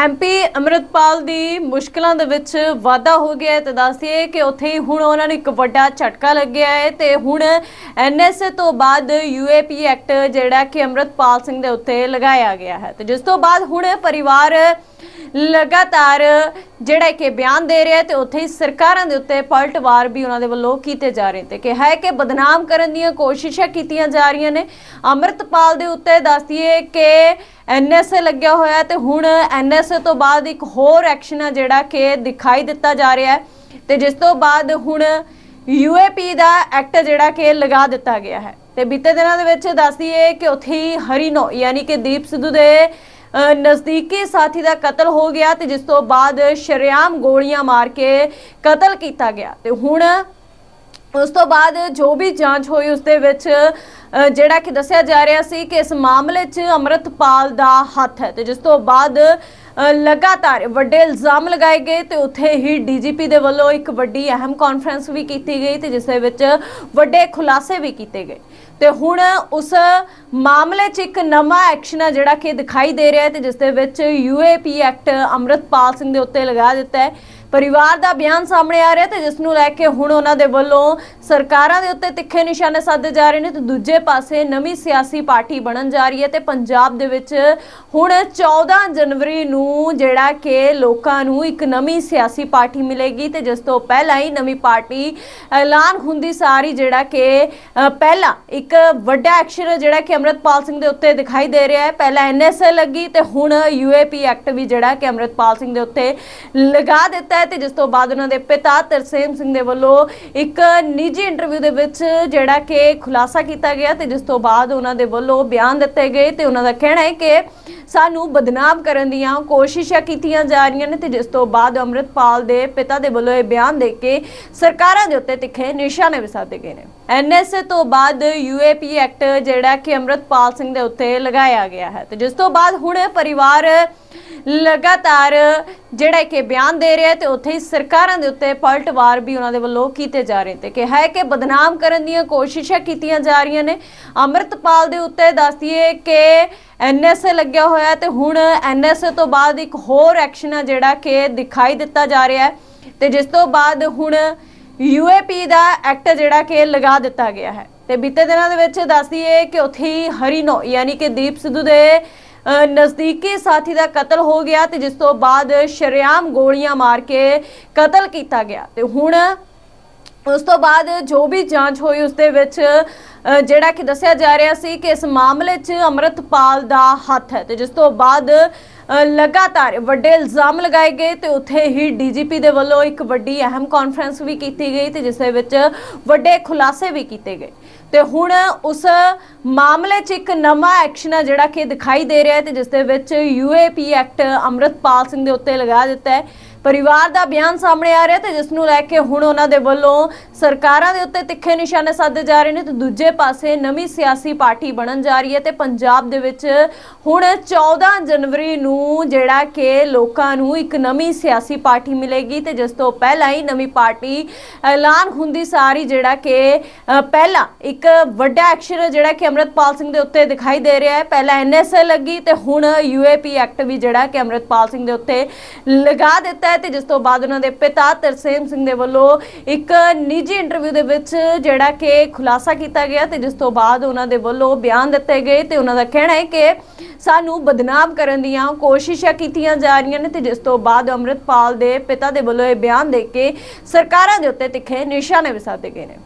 MP Amritpal ਦੀ ਮੁਸ਼ਕਲਾਂ ਦੇ ਵਿੱਚ ਵਾਧਾ ਹੋ ਗਿਆ ਹੈ ਤੇ ਦੱਸਦੀਏ ਕਿ ਉੱਥੇ ਹੀ ਹੁਣ ਉਹਨਾਂ ਨੂੰ ਇੱਕ ਵੱਡਾ ਝਟਕਾ ਲੱਗਿਆ ਹੈ ਤੇ ਹੁਣ ਐਨਐਸਏ ਤੋਂ ਬਾਅਦ ਯੂਏਪੀ ਐਕਟ ਜਿਹੜਾ ਕਿ ਅਮਰਿਤਪਾਲ ਸਿੰਘ ਦੇ ਉੱਤੇ ਲਗਾਇਆ ਗਿਆ ਹੈ। ਤੇ ਜਿਸ ਤੋਂ ਬਾਅਦ ਹੁਣ ਪਰਿਵਾਰ ਲਗਾਤਾਰ ਜਿਹੜਾ ਕਿ ਬਿਆਨ ਦੇ ਰਿਹਾ ਹੈ ਤੇ ਉੱਥੇ ਹੀ ਸਰਕਾਰਾਂ ਦੇ ਉੱਤੇ ਪਲਟਵਾਰ ਵੀ ਉਹਨਾਂ ਦੇ ਵੱਲੋਂ ਕੀਤੇ ਜਾ ਰਹੇ ਤੇ ਕਿਹਾ ਹੈ ਕਿ ਬਦਨਾਮ ਕਰਨ ਦੀਆਂ ਕੋਸ਼ਿਸ਼ਾਂ ਕੀਤੀਆਂ ਜਾ ਰਹੀਆਂ ਨੇ। ਅਮਰਿਤਪਾਲ ਦੇ ਉੱਤੇ ਦੱਸਦੀਏ ਕਿ ਐਨਐਸਏ ਲੱਗਿਆ ਹੋਇਆ ਹੈ ਤੇ ਹੁਣ ਐਨਐਸਏ ਤੋਂ ਬਾਅਦ ਇੱਕ ਹੋਰ ਐਕਸ਼ਨ ਆ ਜਿਹੜਾ ਕਿ ਦਿਖਾਈ ਦਿੱਤਾ ਜਾ ਰਿਹਾ ਹੈ ਤੇ ਜਿਸ ਤੋਂ ਬਾਅਦ ਹੁਣ ਯੂਏਪੀ ਦਾ ਐਕਟ ਜਿਹੜਾ ਕਿ ਲਗਾ ਦਿੱਤਾ ਗਿਆ ਹੈ। ਤੇ ਬੀਤੇ ਦਿਨਾਂ ਦੇ ਵਿੱਚ ਦੱਸਦੀਏ ਕਿ ਉੱਥੇ ਹੀ ਹਰੀਨੋ ਯਾਨੀ ਕਿ ਦੀਪ ਸਿੱਧੂ ਦੇ ਨਜ਼ਦੀਕੀ ਸਾਥੀ ਦਾ ਕਤਲ ਹੋ ਗਿਆ ਤੇ ਜਿਸ ਤੋਂ ਬਾਅਦ ਸ਼ਰੇਆਮ ਗੋਲੀਆਂ ਮਾਰ ਕੇ ਕਤਲ ਕੀਤਾ ਗਿਆ। ਤੇ ਹੁਣ ਉਸ ਤੋਂ ਬਾਅਦ ਜੋ ਵੀ ਜਾਂਚ ਹੋਈ ਉਸ ਦੇ ਵਿੱਚ ਅ, ਜਿਹੜਾ ਕਿ ਦੱਸਿਆ ਜਾ ਰਿਹਾ ਸੀ ਕਿ ਇਸ ਮਾਮਲੇ 'ਚ ਅਮਰਤਪਾਲ ਦਾ ਹੱਥ ਹੈ। ਤੇ ਜਿਸ ਤੋਂ ਬਾਅਦ ਲਗਾਤਾਰ ਵੱਡੇ ਇਲਜ਼ਾਮ ਲਗਾਏ ਗਏ ਤੇ ਉੱਥੇ ਹੀ ਡੀਜੀਪੀ ਦੇ ਵੱਲੋਂ ਇੱਕ ਵੱਡੀ ਅਹਿਮ ਕਾਨਫਰੰਸ ਵੀ ਕੀਤੀ ਗਈ ਤੇ ਜਿਸ ਦੇ ਵਿੱਚ ਵੱਡੇ ਖੁਲਾਸੇ ਵੀ ਕੀਤੇ ਗਏ। ਤੇ ਹੁਣ ਉਸ ਮਾਮਲੇ 'ਚ ਇੱਕ ਨਵਾਂ ਐਕਸ਼ਨ ਹੈ ਜਿਹੜਾ ਕਿ ਦਿਖਾਈ ਦੇ ਰਿਹਾ ਹੈ ਤੇ ਜਿਸ ਦੇ ਵਿੱਚ ਯੂਏਪੀ ਐਕਟ ਅਮਰਤਪਾਲ ਸਿੰਘ ਦੇ ਉੱਤੇ ਲਗਾ ਦਿੱਤਾ ਹੈ। ਪਰਿਵਾਰ ਦਾ ਬਿਆਨ ਸਾਹਮਣੇ ਆ ਰਿਹਾ ਤੇ ਜਿਸ ਨੂੰ ਲੈ ਕੇ ਹੁਣ ਉਹਨਾਂ ਦੇ ਵੱਲੋਂ ਸਰਕਾਰਾਂ ਦੇ ਉੱਤੇ ਤਿੱਖੇ ਨਿਸ਼ਾਨੇ ਸਾਧੇ ਜਾ ਰਹੇ ਨੇ ਤੇ ਦੂਜੇ ਪਾਸੇ ਨਵੀਂ ਸਿਆਸੀ ਪਾਰਟੀ ਬਣਨ ਜਾ ਰਹੀ ਹੈ ਤੇ ਪੰਜਾਬ ਦੇ ਵਿੱਚ ਹੁਣ 14 ਜਨਵਰੀ ਨੂੰ ਜਿਹੜਾ ਕਿ ਲੋਕਾਂ ਨੂੰ ਇੱਕ ਨਵੀਂ ਸਿਆਸੀ ਪਾਰਟੀ ਮਿਲੇਗੀ ਤੇ ਜਿਸ ਤੋਂ ਪਹਿਲਾਂ ਹੀ ਨਵੀਂ ਪਾਰਟੀ ਐਲਾਨ ਹੁੰਦੀ ਸਾਰੀ ਜਿਹੜਾ ਕਿ ਪਹਿਲਾਂ ਇੱਕ ਵੱਡਾ ਐਕਸ਼ਨ ਜਿਹੜਾ ਕਿ ਅਮਰਤਪਾਲ ਸਿੰਘ ਦੇ ਉੱਤੇ ਦਿਖਾਈ ਦੇ ਰਿਹਾ ਹੈ। ਪਹਿਲਾਂ ਐਨਐਸਏ ਲੱਗੀ ਤੇ ਹੁਣ ਯੂਏਪੀ ਐਕਟ ਵੀ ਜਿਹੜਾ ਕਿ ਅਮਰਤਪਾਲ ਸਿੰਘ ਦੇ ਉੱਤੇ ਲਗਾ ਦਿੱਤਾ ਹੈ ਤੇ ਜਿਸ ਤੋਂ ਬਾਅਦ ਉਹਨਾਂ ਦੇ ਪਿਤਾ ਤਰਸੇਮ ਸਿੰਘ ਦੇ ਵੱਲੋਂ ਇੱਕ ਨਿੱਜੀ ਇੰਟਰਵਿਊ ਦੇ ਵਿੱਚ ਜਿਹੜਾ ਕਿ ਖੁਲਾਸਾ ਕੀਤਾ ਗਿਆ ਤੇ ਜਿਸ ਤੋਂ ਬਾਅਦ ਉਹਨਾਂ ਦੇ ਵੱਲੋਂ ਬਿਆਨ ਦਿੱਤੇ ਗਏ ਤੇ ਉਹਨਾਂ ਦਾ ਕਹਿਣਾ ਹੈ ਕਿ ਸਾਨੂੰ ਬਦਨਾਮ ਕਰਨ ਦੀਆਂ ਕੋਸ਼ਿਸ਼ਾਂ ਕੀਤੀਆਂ ਜਾ ਰਹੀਆਂ ਨੇ ਤੇ ਜਿਸ ਤੋਂ ਬਾਅਦ ਅਮਰਿਤਪਾਲ ਦੇ ਪਿਤਾ ਦੇ ਵੱਲੋਂ ਇਹ ਬਿਆਨ ਦੇ ਕੇ ਸਰਕਾਰਾਂ ਦੇ ਉੱਤੇ ਤਿੱਖੇ ਨਿਸ਼ਾਨੇ ਵੀ ਸਾਧੇ ਗਏ ਨੇ। ਐਨਐਸਏ ਤੋਂ ਬਾਅਦ ਯੂਏਪੀ ਐਕਟ ਜਿਹੜਾ ਕਿ ਅਮਰਿਤਪਾਲ ਸਿੰਘ ਦੇ ਉੱਤੇ ਲਗਾਇਆ ਗਿਆ ਹੈ। ਤੇ ਜਿਸ ਤੋਂ ਬਾਅਦ ਹੁਣ ਪਰਿਵਾਰ ਲਗਾਤਾਰ ਜਿਹੜਾ ਕਿ ਬਿਆਨ ਦੇ ਰਿਹਾ ਹੈ ਤੇ ਉੱਥੇ ਹੀ ਸਰਕਾਰਾਂ ਦੇ ਉੱਤੇ ਪਲਟਵਾਰ ਵੀ ਉਹਨਾਂ ਦੇ ਵੱਲੋਂ ਕੀਤੇ ਜਾ ਰਹੇ ਤੇ ਕਿਹਾ ਹੈ ਕਿ ਬਦਨਾਮ ਕਰਨ ਦੀਆਂ ਕੋਸ਼ਿਸ਼ਾਂ ਕੀਤੀਆਂ ਜਾ ਰਹੀਆਂ ਨੇ। ਅਮਰਿਤਪਾਲ ਦੇ ਉੱਤੇ ਦੱਸਦੀਏ ਕਿ ਐਨਐਸਏ ਲੱਗਿਆ ਹੋਇਆ ਹੈ ਤੇ ਹੁਣ ਐਨਐਸਏ ਤੋਂ ਬਾਅਦ ਇੱਕ ਹੋਰ ਐਕਸ਼ਨ ਆ ਜਿਹੜਾ ਕਿ ਦਿਖਾਈ ਦਿੱਤਾ ਜਾ ਰਿਹਾ ਹੈ ਤੇ ਜਿਸ ਤੋਂ ਬਾਅਦ ਹੁਣ ਯੂਏਪੀ ਦਾ ਐਕਟ ਜਿਹੜਾ ਕਿ ਲਗਾ ਦਿੱਤਾ ਗਿਆ ਹੈ। ਤੇ ਬੀਤੇ ਦਿਨਾਂ ਦੇ ਵਿੱਚ ਦੱਸਦੀਏ ਕਿ ਉੱਥੇ ਹੀ ਹਰੀਨੋ ਯਾਨੀ ਕਿ ਦੀਪ ਸਿੱਧੂ ਦੇ ਨਜ਼ਦੀਕੀ ਸਾਥੀ ਦਾ ਕਤਲ ਹੋ ਗਿਆ ਤੇ ਜਿਸ ਤੋਂ ਬਾਅਦ ਸ਼ਰੇਆਮ ਗੋਲੀਆਂ ਮਾਰ ਕੇ ਕਤਲ ਕੀਤਾ ਗਿਆ। ਤੇ ਹੁਣ ਉਸ ਤੋਂ ਬਾਅਦ ਜੋ ਵੀ ਜਾਂਚ ਹੋਈ, ਉਸ ਦੇ ਵਿੱਚ ਜਿਹੜਾ ਕਿ ਦੱਸਿਆ ਜਾ ਰਿਹਾ ਸੀ ਕਿ ਇਸ ਮਾਮਲੇ 'ਚ ਅਮਰਤਪਾਲ ਦਾ ਹੱਥ ਹੈ ਤੇ ਜਿਸ ਤੋਂ ਬਾਅਦ ਲਗਾਤਾਰ ਵੱਡੇ ਇਲਜ਼ਾਮ ਲਗਾਏ ਗਏ ਤੇ ਉੱਥੇ ਹੀ ਡੀਜੀਪੀ ਦੇ ਵੱਲੋਂ ਇੱਕ ਵੱਡੀ ਅਹਿਮ ਕਾਨਫਰੰਸ ਵੀ ਕੀਤੀ ਗਈ ਤੇ ਜਿਸ ਦੇ ਵਿੱਚ ਵੱਡੇ ਖੁਲਾਸੇ ਵੀ ਕੀਤੇ ਗਏ। ਤੇ ਹੁਣ ਉਸ ਮਾਮਲੇ 'ਚ ਇੱਕ ਨਵਾਂ ਐਕਸ਼ਨ ਹੈ ਜਿਹੜਾ ਕਿ ਦਿਖਾਈ ਦੇ ਰਿਹਾ ਹੈ ਤੇ ਜਿਸ ਦੇ ਵਿੱਚ ਯੂਏਪੀ ਐਕਟ ਅਮਰਤਪਾਲ ਸਿੰਘ ਦੇ ਉੱਤੇ ਲਗਾ ਦਿੱਤਾ ਹੈ। ਪਰਿਵਾਰ ਦਾ ਬਿਆਨ ਸਾਹਮਣੇ ਆ ਰਿਹਾ ਤੇ ਜਿਸ ਨੂੰ ਲੈ ਕੇ ਹੁਣ ਉਹਨਾਂ ਦੇ ਵੱਲੋਂ ਸਰਕਾਰਾਂ ਦੇ ਉੱਤੇ ਤਿੱਖੇ ਨਿਸ਼ਾਨੇ ਸਾਧੇ ਜਾ ਰਹੇ ਨੇ ਤੇ ਦੂਜੇ ਪਾਸੇ ਨਵੀਂ ਸਿਆਸੀ ਪਾਰਟੀ ਬਣਨ ਜਾ ਰਹੀ ਹੈ ਤੇ ਪੰਜਾਬ ਦੇ ਵਿੱਚ ਹੁਣ 14 ਜਨਵਰੀ ਨੂੰ ਜਿਹੜਾ ਕਿ ਲੋਕਾਂ ਨੂੰ ਇੱਕ ਨਵੀਂ ਸਿਆਸੀ ਪਾਰਟੀ ਮਿਲੇਗੀ ਤੇ ਜਿਸ ਤੋਂ ਪਹਿਲਾਂ ਹੀ ਨਵੀਂ ਪਾਰਟੀ ਐਲਾਨ ਹੁੰਦੀ ਸਾਰੀ ਜਿਹੜਾ ਕਿ ਪਹਿਲਾਂ ਇੱਕ ਵੱਡਾ ਐਕਸ਼ਨ ਜਿਹੜਾ ਕਿ ਅਮਰਤਪਾਲ ਸਿੰਘ ਦੇ ਉੱਤੇ ਦਿਖਾਈ ਦੇ ਰਿਹਾ ਹੈ। ਪਹਿਲਾਂ ਐਨਐਸਏ ਲੱਗੀ ਤੇ ਹੁਣ ਯੂਏਪੀ ਐਕਟ ਵੀ ਜਿਹੜਾ ਕਿ ਅਮਰਤਪਾਲ ਸਿੰਘ ਦੇ ਉੱਤੇ ਲਗਾ ਦਿੱਤਾ ਹੈ ਤੇ ਜਿਸ ਤੋਂ ਬਾਅਦ ਉਹਨਾਂ ਦੇ ਪਿਤਾ ਤਰਸੇਮ ਸਿੰਘ ਦੇ ਵੱਲੋਂ ਇੱਕ ਨਿੱਜੀ ਇੰਟਰਵਿਊ ਦੇ ਵਿੱਚ ਜਿਹੜਾ ਕਿ ਖੁਲਾਸਾ ਕੀਤਾ ਗਿਆ ਤੇ ਜਿਸ ਤੋਂ ਬਾਅਦ ਉਹਨਾਂ ਦੇ ਵੱਲੋਂ ਬਿਆਨ ਦਿੱਤੇ ਗਏ ਤੇ ਉਹਨਾਂ ਦਾ ਕਹਿਣਾ ਹੈ ਕਿ ਸਾਨੂੰ ਬਦਨਾਮ ਕਰਨ ਦੀਆਂ ਕੋਸ਼ਿਸ਼ਾਂ ਕੀਤੀਆਂ ਜਾ ਰਹੀਆਂ ਨੇ ਤੇ ਜਿਸ ਤੋਂ ਬਾਅਦ ਅਮਰਿਤਪਾਲ ਦੇ ਪਿਤਾ ਦੇ ਵੱਲੋਂ ਇਹ ਬਿਆਨ ਦੇ ਕੇ ਸਰਕਾਰਾਂ ਦੇ ਉੱਤੇ ਤਿੱਖੇ ਨਿਸ਼ਾਨੇ ਵੀ ਸਾਧੇ ਗਏ ਨੇ।